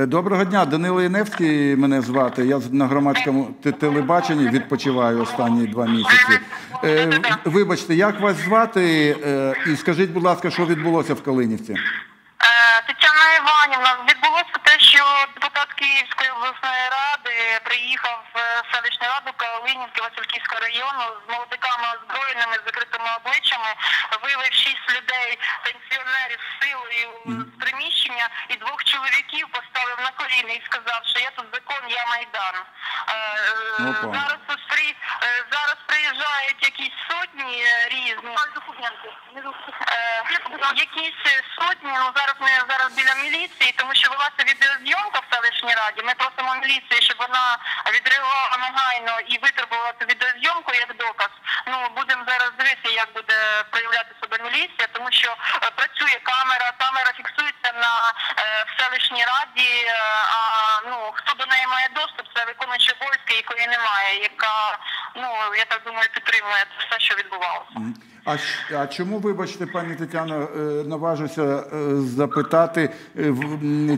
Е, Доброго дня, Данило Яневський мене звати. Я на громадському телебаченні відпочиваю останні два місяці. Е, Вибачте, як вас звати? Е, І скажіть, будь ласка, що відбулося в Калинівці? Тетяна Іванівна, відбулося те, що депутат Київської обласної ради приїхав в селищну раду Калинівки Васильківського району з молодиками озброєними, з закритими обличчями, вивів шість людей, пенсіонерів з силою з приміщення і двох чоловіків поставив на коліна і сказав, що я тут закон, я Майдан. Е, е, Опа. Зараз приїжджають якісь сотні е, різні. Е, сотні, ну зараз ми зараз біля міліції, тому що велася відеозйомка в селищній раді. Ми просимо міліцію, щоб вона відреагувала негайно і витребувала цю відеозйомку як доказ. Ну будемо зараз дивитися, як буде проявляти себе міліція, тому що е, працює камера, камера фіксується на е, в селищній раді. е, а ну хто до неї має доступ, це виконуюча обов'язки, якої немає, яка ну я так думаю підтримує все, що відбувалося. А, а чому, вибачте, пані Тетяно, е, наважуся е, запитати, е,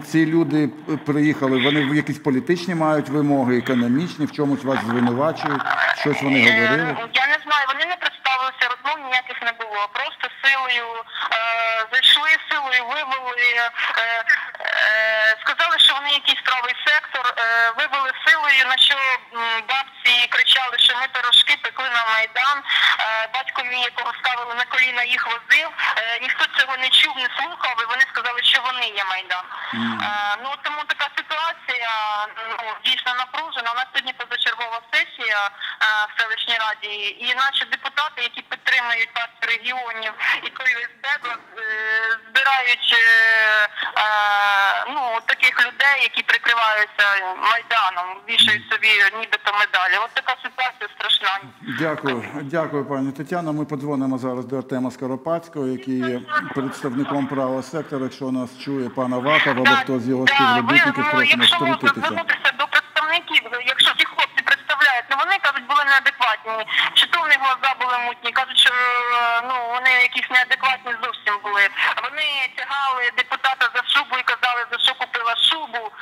ці люди приїхали, вони в якісь політичні мають вимоги, економічні, в чомусь вас звинувачують, щось вони говорили? Я не знаю, вони не представилися, розмов ніяких не було. Просто силою зайшли силою, вивели, сказали, що вони якийсь правий сектор, е, вивели силою, на що м, бабці кричали, що ми пирожки пекли на майдан. Е, батько якого ставили на коліна, їх возив. Е, ніхто цього не чув, не слухав, і вони сказали, що вони є майдан. Е, ну тому така ситуація ну, дійсно напружена. У нас сьогодні позачергова сесія е, в селищній раді, і наші депутати, які підтримують партію регіонів і збирають е, е, ну таких людей, які прикриваються майданом, вішають собі нібито медалі. От така ситуація страшна. Дякую, дякую, пані Тетяно. Ми подзвонимо зараз до Артема Скоропадського, який є представником правого сектору. Якщо нас чує пана Ваков або хто з його співробітників, ну, якщо можна втрутитися. якщо ті хлопці представляють, ну вони кажуть, були неадекватні. Чи то в них глаза були мутні, кажуть, що е, ну вони якісь неадекватні зовсім були. Вони тягали депутата за шубу і казали, за що купила шубу.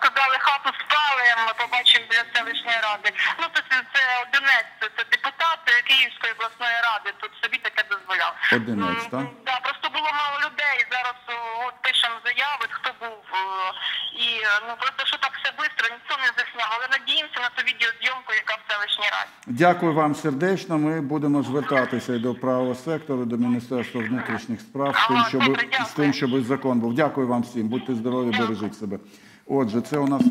Казали, хату спалим, побачимо біля селищної ради. Ну то це, це одинець, це, депутат Київської обласної ради. Тут собі таке дозволяв. Одинець, так? Да, просто було мало людей. Зараз от пишемо заяви, хто був. І е, ну просто що так все швидко, ніхто не засняв. Але надіємося на ту відеозйомку, яка селищній раді. Дякую вам сердечно. Ми будемо звертатися і до правого сектору, до Міністерства внутрішніх справ з тим, щоб з тим, щоб закон був. Дякую вам всім. Будьте здорові, бережіть себе. Отже, це у нас.